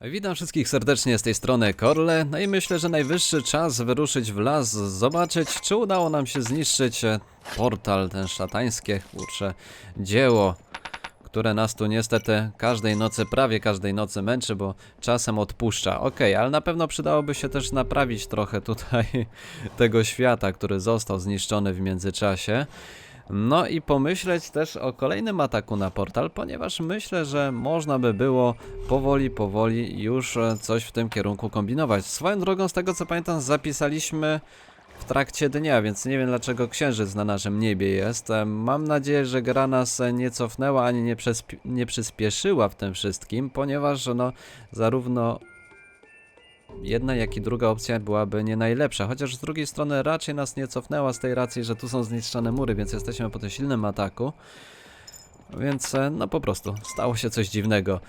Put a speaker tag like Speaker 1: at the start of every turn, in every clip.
Speaker 1: Witam wszystkich serdecznie z tej strony Korle, no i myślę, że najwyższy czas wyruszyć w las, zobaczyć czy udało nam się zniszczyć e, portal, ten szatańskie, kurcze, dzieło, które nas tu niestety każdej nocy, prawie każdej nocy męczy, bo czasem odpuszcza. Okej, ale na pewno przydałoby się też naprawić trochę tutaj tego świata, który został zniszczony w międzyczasie. No i pomyśleć też o kolejnym ataku na portal, ponieważ myślę, że można by było powoli, powoli już e, coś w tym kierunku kombinować. Swoją drogą, z tego co pamiętam, zapisaliśmy w trakcie dnia, więc nie wiem dlaczego księżyc na naszym niebie jest. E, Mam nadzieję, że gra nas e, nie cofnęła ani nie, nie przyspieszyła w tym wszystkim, ponieważ no zarówno jedna, jak i druga opcja byłaby nie najlepsza. Chociaż z drugiej strony raczej nas nie cofnęła z tej racji, że tu są zniszczone mury, więc jesteśmy po tym silnym ataku. Więc e, no po prostu stało się coś dziwnego.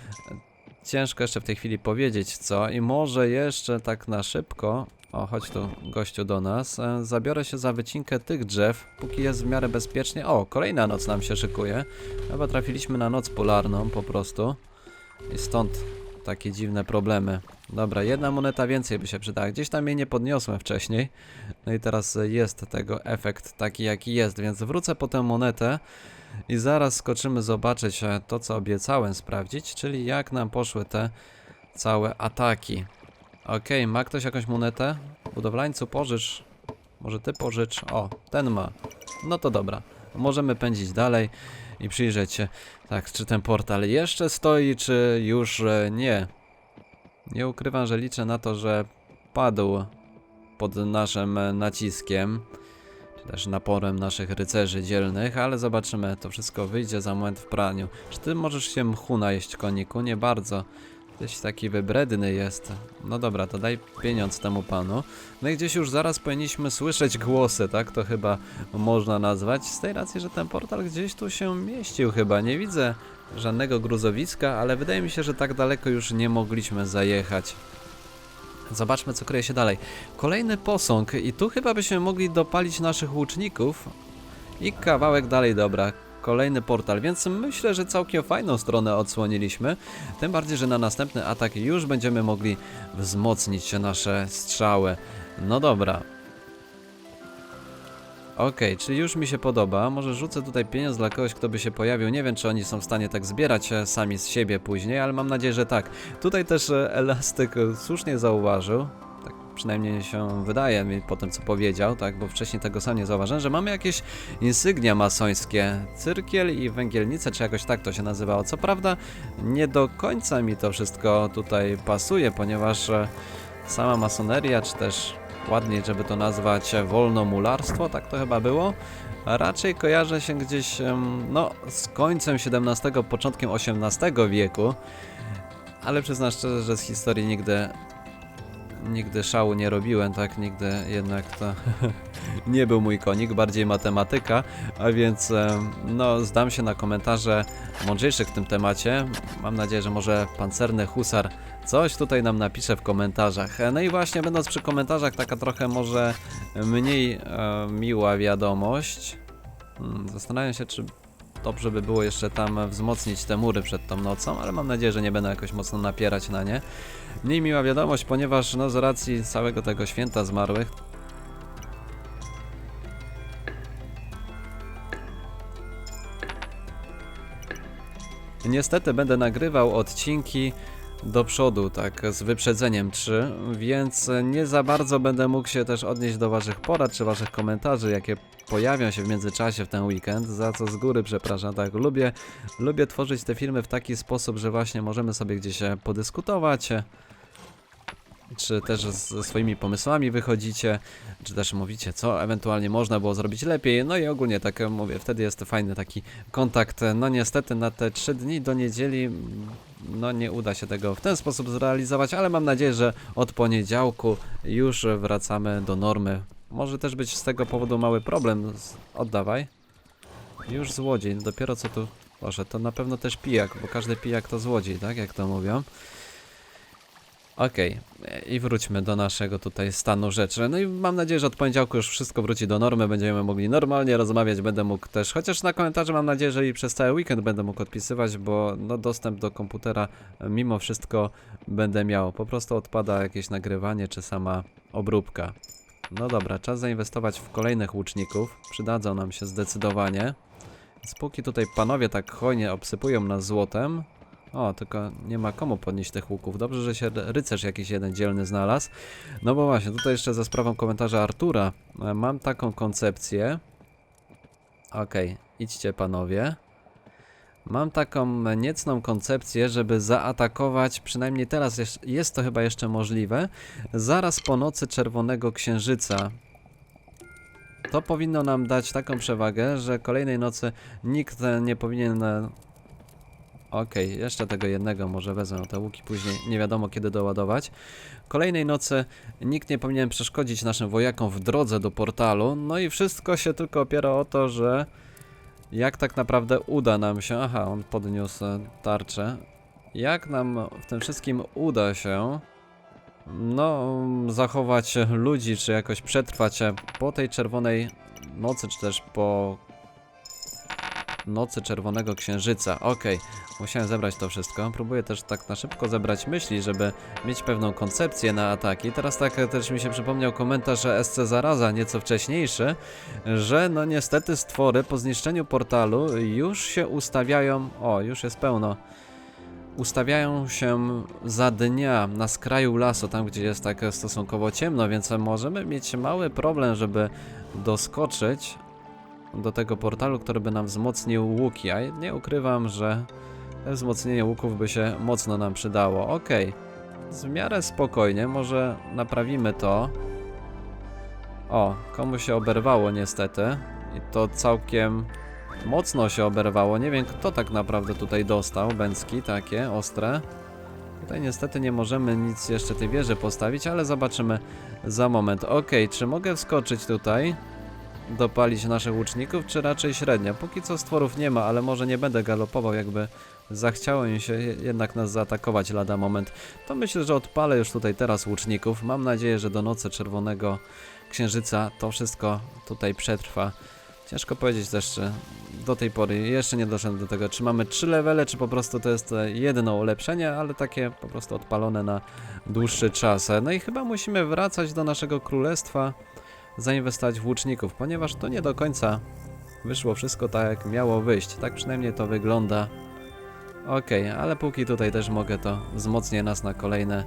Speaker 1: Ciężko jeszcze w tej chwili powiedzieć co i może jeszcze tak na szybko. O, chodź tu gościu do nas. E, Zabiorę się za wycinkę tych drzew, póki jest w miarę bezpiecznie. O, kolejna noc nam się szykuje. Chyba trafiliśmy na noc polarną po prostu. I stąd takie dziwne problemy. Dobra, jedna moneta więcej by się przydała. Gdzieś tam jej nie podniosłem wcześniej. No i teraz jest tego efekt taki jaki jest, więc wrócę po tę monetę i zaraz skoczymy zobaczyć e, to co obiecałem sprawdzić, czyli jak nam poszły te całe ataki. Okej, ma ktoś jakąś monetę? Budowlańcu pożycz. Może ty pożycz? O, ten ma. No to dobra. Możemy pędzić dalej i przyjrzeć się, tak, czy ten portal jeszcze stoi, czy już e, nie. Nie ukrywam, że liczę na to, że padł pod naszym e, naciskiem, czy też naporem naszych rycerzy dzielnych, ale zobaczymy, to wszystko wyjdzie za moment w praniu. Czy ty możesz się mchu najeść, koniku? Nie bardzo. Tyś taki wybredny jest. No dobra, to daj pieniądz temu panu. No i gdzieś już zaraz powinniśmy słyszeć głosy, tak? To chyba można nazwać. Z tej racji, że ten portal gdzieś tu się mieścił chyba. Nie widzę żadnego gruzowiska, ale wydaje mi się, że tak daleko już nie mogliśmy zajechać. Zobaczmy, co kryje się dalej. Kolejny posąg i tu chyba byśmy mogli dopalić naszych łuczników. I kawałek dalej, dobra. Kolejny portal, więc myślę, że całkiem fajną stronę odsłoniliśmy. Tym bardziej, że na następny atak już będziemy mogli wzmocnić nasze strzały. No dobra. Okej, czyli już mi się podoba. Może rzucę tutaj pieniądz dla kogoś, kto by się pojawił. Nie wiem, czy oni są w stanie tak zbierać sami z siebie później, ale mam nadzieję, że tak. Tutaj też e, Elastyk e, słusznie zauważył. Przynajmniej się wydaje mi po tym, co powiedział, tak, bo wcześniej tego sam nie zauważyłem, że mamy jakieś insygnia masońskie. Cyrkiel i węgielnice, czy jakoś tak to się nazywało. Co prawda, nie do końca mi to wszystko tutaj pasuje, ponieważ e, sama masoneria, czy też ładniej, żeby to nazwać e, wolnomularstwo, tak to chyba było. Raczej kojarzy się gdzieś, no, z końcem XVII, początkiem XVIII wieku. Ale przyznam szczerze, że z historii nigdy, nigdy szału nie robiłem, tak? Nigdy jednak to nie był mój konik, bardziej matematyka. A więc, no, zdam się na komentarze mądrzejszych w tym temacie. Mam nadzieję, że może pancerny husar Coś tutaj nam napisze w komentarzach. E, No i właśnie, będąc przy komentarzach, taka trochę może mniej e, miła wiadomość. Hmm, Zastanawiam się, czy dobrze by było jeszcze tam wzmocnić te mury przed tą nocą, ale mam nadzieję, że nie będę jakoś mocno napierać na nie. Mniej miła wiadomość, ponieważ no, z racji całego tego święta zmarłych, Niestety będę nagrywał odcinki do przodu, tak z wyprzedzeniem 3, więc nie za bardzo będę mógł się też odnieść do Waszych porad czy Waszych komentarzy, jakie pojawią się w międzyczasie w ten weekend, za co z góry przepraszam, tak, lubię, lubię tworzyć te filmy w taki sposób, że właśnie możemy sobie gdzieś podyskutować, czy też ze swoimi pomysłami wychodzicie, czy też mówicie, co ewentualnie można było zrobić lepiej. No i ogólnie tak mówię, wtedy jest fajny taki kontakt. No niestety na te 3 dni do niedzieli no nie uda się tego w ten sposób zrealizować, ale mam nadzieję, że od poniedziałku już wracamy do normy. Może też być z tego powodu mały problem. Oddawaj. Już złodziej, dopiero co tu Boże, to na pewno też pijak, bo każdy pijak to złodziej, tak jak to mówią. Okej, i wróćmy do naszego tutaj stanu rzeczy. No i mam nadzieję, że od poniedziałku już wszystko wróci do normy, będziemy mogli normalnie rozmawiać, będę mógł też, chociaż na komentarze mam nadzieję, że i przez cały weekend będę mógł odpisywać, bo no dostęp do komputera e, mimo wszystko będę miał. Po prostu odpada jakieś nagrywanie czy sama obróbka. No dobra, czas zainwestować w kolejnych łuczników, przydadzą nam się zdecydowanie. Więc póki tutaj panowie tak hojnie obsypują nas złotem, o, tylko nie ma komu podnieść tych łuków. Dobrze, że się rycerz jakiś jeden dzielny znalazł. No bo właśnie, tutaj jeszcze za sprawą komentarza Artura e, mam taką koncepcję. Okej, idźcie panowie. Mam taką niecną koncepcję, żeby zaatakować, przynajmniej teraz jest, to chyba jeszcze możliwe, zaraz po nocy Czerwonego Księżyca. To powinno nam dać taką przewagę, że kolejnej nocy nikt e, nie powinien Okej, jeszcze tego jednego może wezmę, te łuki później nie wiadomo kiedy doładować. Kolejnej nocy nikt nie powinien przeszkodzić naszym wojakom w drodze do portalu, no i wszystko się tylko opiera o to, że jak tak naprawdę uda nam się, aha, on podniósł tarczę, jak nam w tym wszystkim uda się, no, zachować ludzi, czy jakoś przetrwać po tej czerwonej nocy, czy też po nocy czerwonego księżyca. Okej, musiałem zebrać to wszystko. Próbuję też tak na szybko zebrać myśli, żeby mieć pewną koncepcję na ataki. Teraz tak też mi się przypomniał komentarz SC Zaraza nieco wcześniejszy, że no niestety stwory po zniszczeniu portalu już się ustawiają. O, już jest pełno. Ustawiają się za dnia na skraju lasu, tam gdzie jest tak stosunkowo ciemno, więc możemy mieć mały problem, żeby doskoczyć do tego portalu, który by nam wzmocnił łuki, a nie ukrywam, że wzmocnienie łuków by się mocno nam przydało. Okej, w miarę spokojnie, może naprawimy to. O, komu się oberwało niestety i to całkiem mocno się oberwało. Nie wiem kto tak naprawdę tutaj dostał, bęcki takie, ostre. Tutaj niestety nie możemy nic jeszcze tej wieży postawić, ale zobaczymy za moment. Okej, czy mogę wskoczyć tutaj? Dopalić naszych łuczników, czy raczej średnio? Póki co stworów nie ma, ale może nie będę galopował, jakby zachciało im się je- jednak nas zaatakować lada moment. To myślę, że odpalę już tutaj teraz łuczników. Mam nadzieję, że do nocy czerwonego księżyca to wszystko tutaj przetrwa. Ciężko powiedzieć też, czy do tej pory jeszcze nie doszedłem do tego, czy mamy trzy levele, czy po prostu to jest e, jedno ulepszenie, ale takie po prostu odpalone na dłuższy czas. No i chyba musimy wracać do naszego królestwa zainwestować w łuczników, ponieważ to nie do końca wyszło wszystko tak, jak miało wyjść. Tak przynajmniej to wygląda. Okej, ale póki tutaj też mogę, to wzmocnię nas na kolejne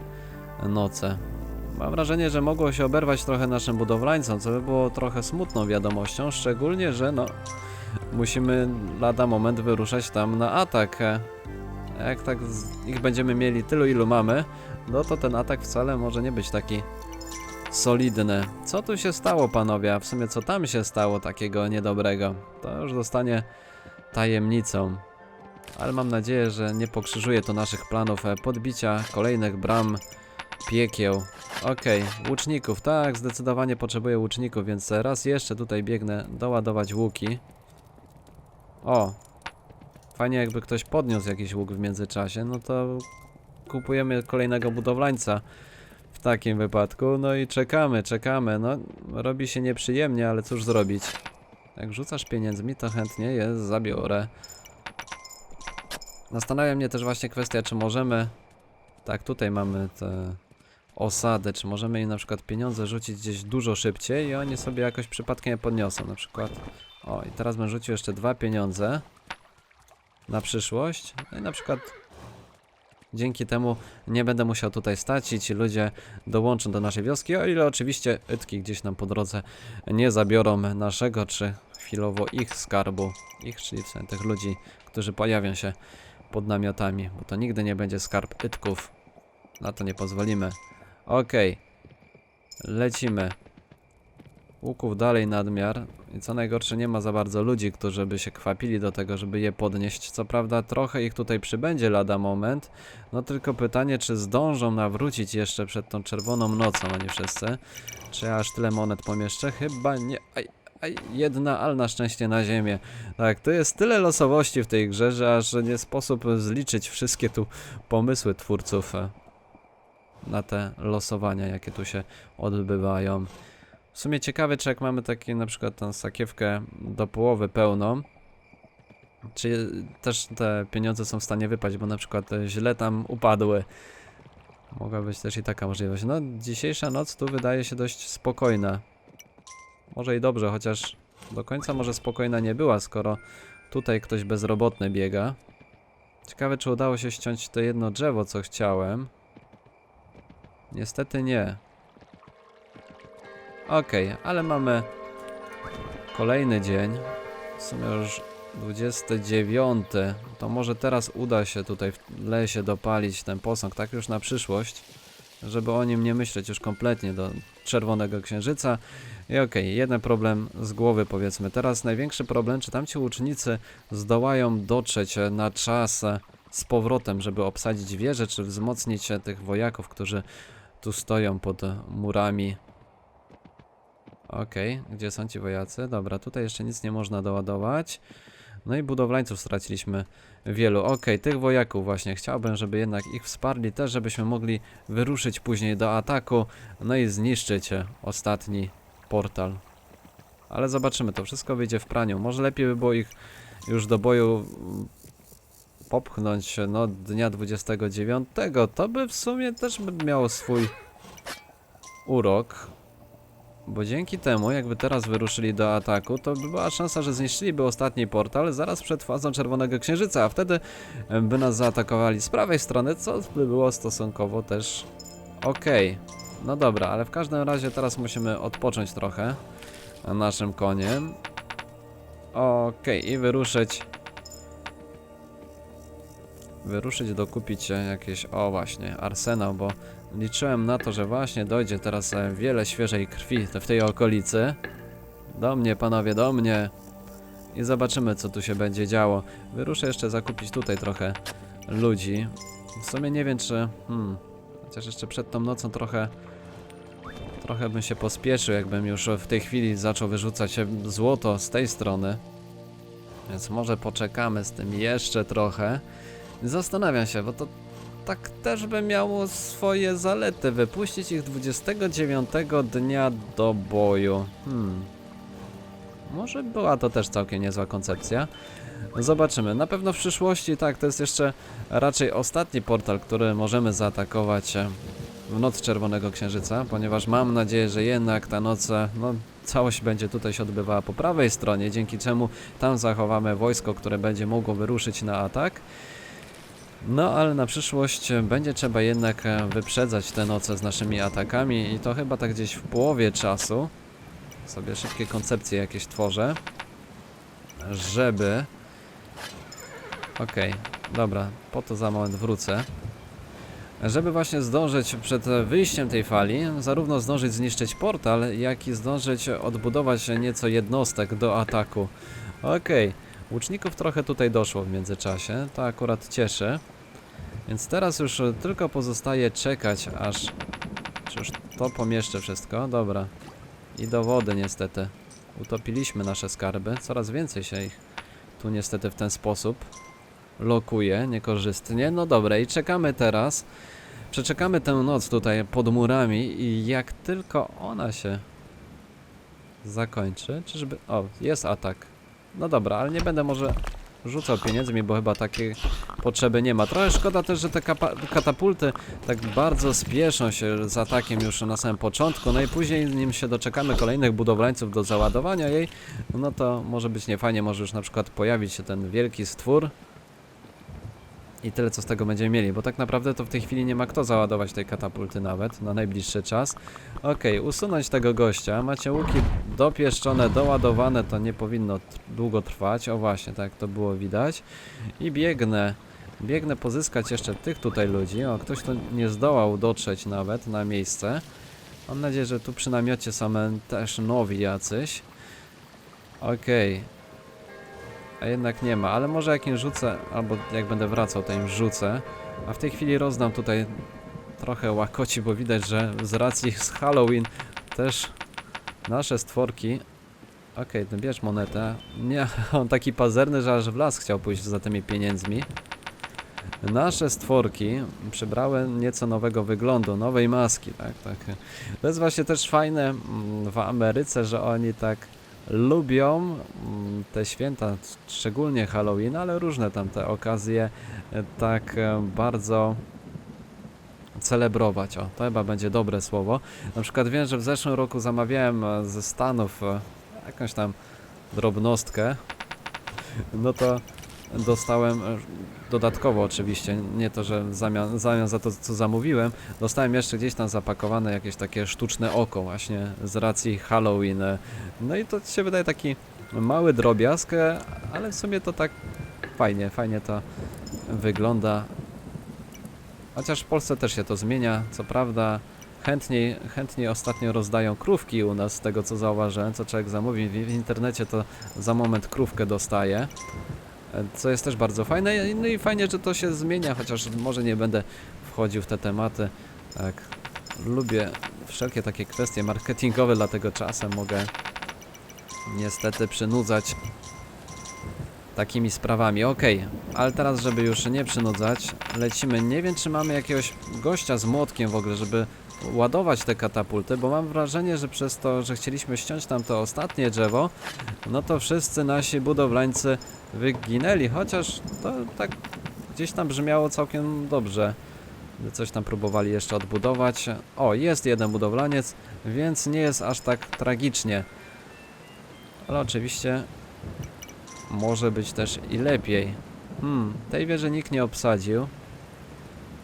Speaker 1: noce. Mam wrażenie, że mogło się oberwać trochę naszym budowlańcom, co by było trochę smutną wiadomością, szczególnie, że no musimy lada moment wyruszać tam na atak. Jak tak ich będziemy mieli tylu, ilu mamy, no to ten atak wcale może nie być taki solidny. Co tu się stało, panowie? A w sumie co tam się stało takiego niedobrego? To już zostanie tajemnicą. Ale mam nadzieję, że nie pokrzyżuje to naszych planów e, podbicia kolejnych bram piekieł. Okej, łuczników, tak, zdecydowanie potrzebuję łuczników, więc raz jeszcze tutaj biegnę doładować łuki. O, fajnie jakby ktoś podniósł jakiś łuk w międzyczasie, no to kupujemy kolejnego budowlańca w takim wypadku. No i czekamy, czekamy. No, robi się nieprzyjemnie, ale cóż zrobić. Jak rzucasz pieniędzmi, to chętnie je zabiorę. Zastanawia mnie też właśnie kwestia, czy możemy. Tak, tutaj mamy te osady, czy możemy im na przykład pieniądze rzucić gdzieś dużo szybciej i oni sobie jakoś przypadkiem je podniosą. Na przykład. O, i teraz bym rzucił jeszcze dwa pieniądze na przyszłość. No i na przykład Dzięki temu nie będę musiał tutaj stać i ci ludzie dołączą do naszej wioski, o ile oczywiście Ytki gdzieś nam po drodze nie zabiorą naszego, czy chwilowo ich skarbu. Ich, czyli w sensie tych ludzi, którzy pojawią się pod namiotami, bo to nigdy nie będzie skarb Ytków. Na to nie pozwolimy. Okej. Lecimy. Łuków dalej nadmiar. I co najgorsze, nie ma za bardzo ludzi, którzy by się kwapili do tego, żeby je podnieść. Co prawda, trochę ich tutaj przybędzie lada moment. No tylko pytanie, czy zdążą nawrócić jeszcze przed tą czerwoną nocą, oni wszyscy. Czy ja aż tyle monet pomieszczę? Chyba nie. Aj, aj, jedna, ale na szczęście na ziemię. Tak, to jest tyle losowości w tej grze, że aż nie sposób zliczyć wszystkie tu pomysły twórców. na te losowania, jakie tu się odbywają. W sumie ciekawe, czy jak mamy takie na przykład tę sakiewkę do połowy pełną, czy też te pieniądze są w stanie wypaść, bo na przykład źle tam upadły. Mogła być też i taka możliwość. No, dzisiejsza noc tu wydaje się dość spokojna. Może i dobrze, chociaż do końca może spokojna nie była, skoro tutaj ktoś bezrobotny biega. Ciekawe, czy udało się ściąć to jedno drzewo, co chciałem. Niestety nie. Okej, ale mamy kolejny dzień. W sumie już 29. To może teraz uda się tutaj w lesie dopalić ten posąg, tak już na przyszłość, żeby o nim nie myśleć już kompletnie do Czerwonego Księżyca. I okej, jeden problem z głowy powiedzmy. Teraz największy problem, czy tamci łucznicy zdołają dotrzeć na czas z powrotem, żeby obsadzić wieżę, czy wzmocnić tych wojaków, którzy tu stoją pod murami. Okej, gdzie są ci wojacy? Dobra, tutaj jeszcze nic nie można doładować. No i budowlańców straciliśmy wielu. Okej, tych wojaków właśnie chciałbym, żeby jednak ich wsparli też, żebyśmy mogli wyruszyć później do ataku, no i zniszczyć e, ostatni portal. Ale zobaczymy, to wszystko wyjdzie w praniu. Może lepiej by było ich już do boju mm, popchnąć e, no dnia 29. To by w sumie też miało swój urok. Bo dzięki temu, jakby teraz wyruszyli do ataku, to by była szansa, że zniszczyliby ostatni portal zaraz przed fazą Czerwonego Księżyca, a wtedy em, by nas zaatakowali z prawej strony, co by było stosunkowo też okej. No dobra, ale w każdym razie teraz musimy odpocząć trochę naszym koniem. Okej, i wyruszyć. Wyruszyć, dokupić jakieś, o właśnie, arsenał, bo liczyłem na to, że właśnie dojdzie teraz e, wiele świeżej krwi w tej okolicy. Do mnie, panowie, do mnie. I zobaczymy, co tu się będzie działo. Wyruszę jeszcze zakupić tutaj trochę ludzi. W sumie nie wiem, czy... Hmm, chociaż jeszcze przed tą nocą trochę... Trochę bym się pospieszył, jakbym już w tej chwili zaczął wyrzucać złoto z tej strony. Więc może poczekamy z tym jeszcze trochę. Zastanawiam się, bo to tak też by miało swoje zalety. Wypuścić ich 29 dnia do boju. Hmm. Może była to też całkiem niezła koncepcja. Zobaczymy. Na pewno w przyszłości, tak, to jest jeszcze raczej ostatni portal, który możemy zaatakować e, w noc Czerwonego Księżyca, ponieważ mam nadzieję, że jednak ta noc, e, no, całość będzie tutaj się odbywała po prawej stronie, dzięki czemu tam zachowamy wojsko, które będzie mogło wyruszyć na atak. No, ale na przyszłość będzie trzeba jednak e, wyprzedzać te noce z naszymi atakami i to chyba tak gdzieś w połowie czasu sobie szybkie koncepcje jakieś tworzę, żeby... Okej, dobra, po to za moment wrócę. Żeby właśnie zdążyć przed wyjściem tej fali, zarówno zdążyć zniszczyć portal, jak i zdążyć odbudować nieco jednostek do ataku. Okej, łuczników trochę tutaj doszło w międzyczasie, to akurat cieszy. Więc teraz już e, tylko pozostaje czekać, aż... Czy już to pomieszczę wszystko? Dobra. I do wody niestety. Utopiliśmy nasze skarby. Coraz więcej się ich tu niestety w ten sposób lokuje niekorzystnie. No dobra, i czekamy teraz. Przeczekamy tę noc tutaj pod murami i jak tylko ona się zakończy, czyżby... O, jest atak. No dobra, ale nie będę może rzucał pieniędzmi, bo chyba takiej potrzeby nie ma. Trochę szkoda też, że te katapulty tak bardzo spieszą się z atakiem już na samym początku, no i później nim się doczekamy kolejnych budowlańców do załadowania jej, no to może być niefajnie, może już na przykład pojawić się ten wielki stwór i tyle co z tego będziemy mieli, bo tak naprawdę to w tej chwili nie ma kto załadować tej katapulty nawet na najbliższy czas. Okej, usunąć tego gościa, macie łuki dopieszczone, doładowane, to nie powinno długo trwać, o właśnie, tak to było widać. I biegnę, biegnę pozyskać jeszcze tych tutaj ludzi, o ktoś tu nie zdołał dotrzeć nawet na miejsce. Mam nadzieję, że tu przy namiocie są e, też nowi jacyś. Okej. A jednak nie ma, ale może jak im rzucę, albo jak będę wracał, to im rzucę. A w tej chwili rozdam tutaj trochę łakoci, bo widać, że z racji z Halloween też nasze stworki. Okej, okay, bierz monetę. Nie, on taki pazerny, że aż w las chciał pójść za tymi pieniędzmi. nasze stworki przybrały nieco nowego wyglądu, nowej maski, tak, tak. To jest właśnie też fajne mm, w Ameryce, że oni tak lubią mm, te święta, szczególnie Halloween, ale różne tam te okazje e, tak e, bardzo celebrować. O, to chyba będzie dobre słowo. Na przykład wiem, że w zeszłym roku zamawiałem e, ze Stanów jakąś tam drobnostkę. No to dostałem dodatkowo oczywiście, nie to, że w zamian, zamian za to, co zamówiłem, dostałem jeszcze gdzieś tam zapakowane jakieś takie sztuczne oko właśnie z racji Halloween. No i to się wydaje taki mały drobiazg, ale w sumie to tak fajnie, fajnie to wygląda. Chociaż w Polsce też się to zmienia, co prawda chętniej, chętniej ostatnio rozdają krówki u nas, z tego co zauważyłem, co człowiek zamówi w, internecie, to za moment krówkę dostaje, co jest też bardzo fajne, no i fajnie, że to się zmienia, chociaż może nie będę wchodził w te tematy, tak, lubię wszelkie takie kwestie marketingowe, dlatego czasem mogę niestety przynudzać takimi sprawami. Okej, ale teraz, żeby już nie przynudzać, lecimy. Nie wiem, czy mamy jakiegoś gościa z młotkiem w ogóle, żeby ładować te katapulty, bo mam wrażenie, że przez to, że chcieliśmy ściąć tam to ostatnie drzewo, no to wszyscy nasi budowlańcy wyginęli, chociaż to tak gdzieś tam brzmiało całkiem dobrze. Coś tam próbowali jeszcze odbudować. O, jest jeden budowlaniec, więc nie jest aż tak tragicznie. Ale oczywiście może być też i lepiej. Hmm, tej wieży nikt nie obsadził.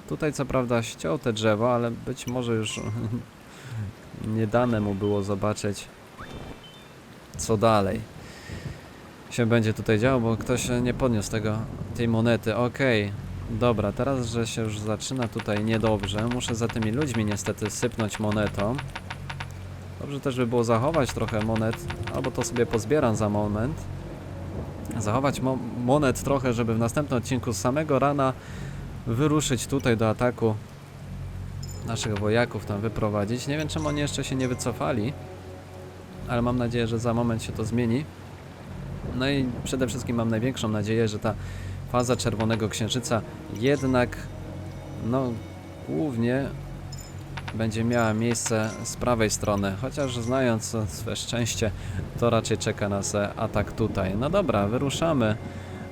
Speaker 1: Tutaj co prawda ściął te drzewo, ale być może już nie dane mu było zobaczyć co dalej się będzie tutaj działo, bo ktoś nie podniósł tego, tej monety. Okej, dobra, teraz, że się już zaczyna tutaj niedobrze, muszę za tymi ludźmi niestety sypnąć monetą. Dobrze też by było zachować trochę monet, albo to sobie pozbieram za moment zachować mo monet trochę, żeby w następnym odcinku z samego rana wyruszyć tutaj do ataku naszych wojaków, tam wyprowadzić. Nie wiem, czemu oni jeszcze się nie wycofali, ale mam nadzieję, że za moment się to zmieni. No i przede wszystkim mam największą nadzieję, że ta faza Czerwonego Księżyca jednak, no, głównie będzie miała miejsce z prawej strony, chociaż znając swe szczęście, to raczej czeka nas atak tutaj. No dobra, wyruszamy.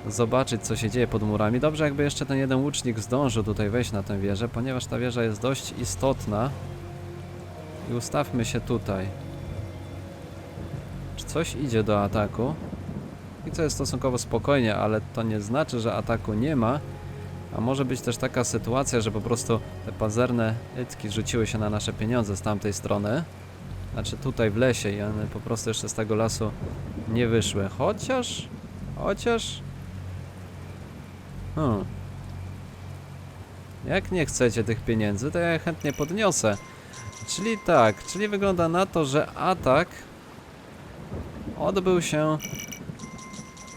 Speaker 1: Zobaczyć co się dzieje pod murami. Dobrze jakby jeszcze ten jeden łucznik zdążył tutaj wejść na tę wieżę, ponieważ ta wieża jest dość istotna. I ustawmy się tutaj. Czy coś idzie do ataku? Co jest stosunkowo spokojnie, ale to nie znaczy, że ataku nie ma. A może być też taka sytuacja, że po prostu te pazerne ytki rzuciły się na nasze pieniądze z tamtej strony. Znaczy tutaj w lesie i one po prostu jeszcze z tego lasu nie wyszły. Chociaż... Chociaż... Hmm. Jak nie chcecie tych pieniędzy, to ja je chętnie podniosę. Czyli tak, czyli wygląda na to, że atak odbył się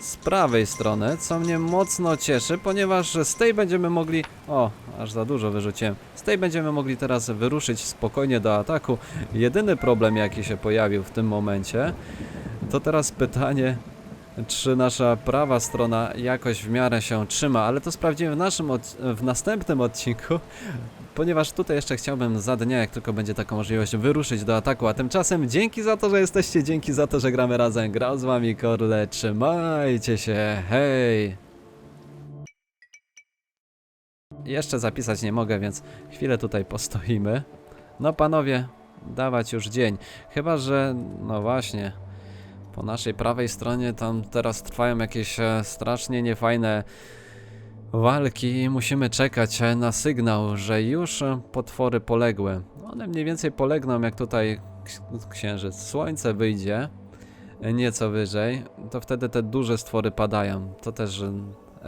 Speaker 1: z prawej strony, co mnie mocno cieszy, ponieważ z tej będziemy mogli... O, aż za dużo wyrzuciłem. Z tej będziemy mogli teraz wyruszyć spokojnie do ataku. Jedyny problem, jaki się pojawił w tym momencie, to teraz pytanie, czy nasza prawa strona jakoś w miarę się trzyma, ale to sprawdzimy w naszym w następnym odcinku, ponieważ tutaj jeszcze chciałbym za dnia, jak tylko będzie taka możliwość, wyruszyć do ataku, a tymczasem dzięki za to, że jesteście, dzięki za to, że gramy razem, grał z wami Korle, trzymajcie się, hej! Jeszcze zapisać nie mogę, więc chwilę tutaj postoimy. No panowie, dawać już dzień, chyba że, no właśnie, po naszej prawej stronie tam teraz trwają jakieś e, strasznie niefajne walki musimy czekać na sygnał, że już potwory poległy. One mniej więcej polegną jak tutaj ks- księżyc. Słońce wyjdzie nieco wyżej, to wtedy te duże stwory padają. To też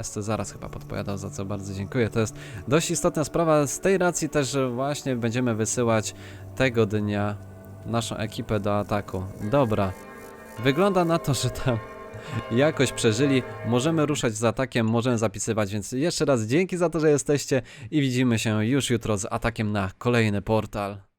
Speaker 1: SC zaraz chyba podpowiadał, za co bardzo dziękuję. To jest dość istotna sprawa. Z tej racji też właśnie będziemy wysyłać tego dnia naszą ekipę do ataku. Dobra. Wygląda na to, że tam jakoś przeżyli. Możemy ruszać z atakiem, możemy zapisywać, więc jeszcze raz dzięki za to, że jesteście i widzimy się już jutro z atakiem na kolejny portal.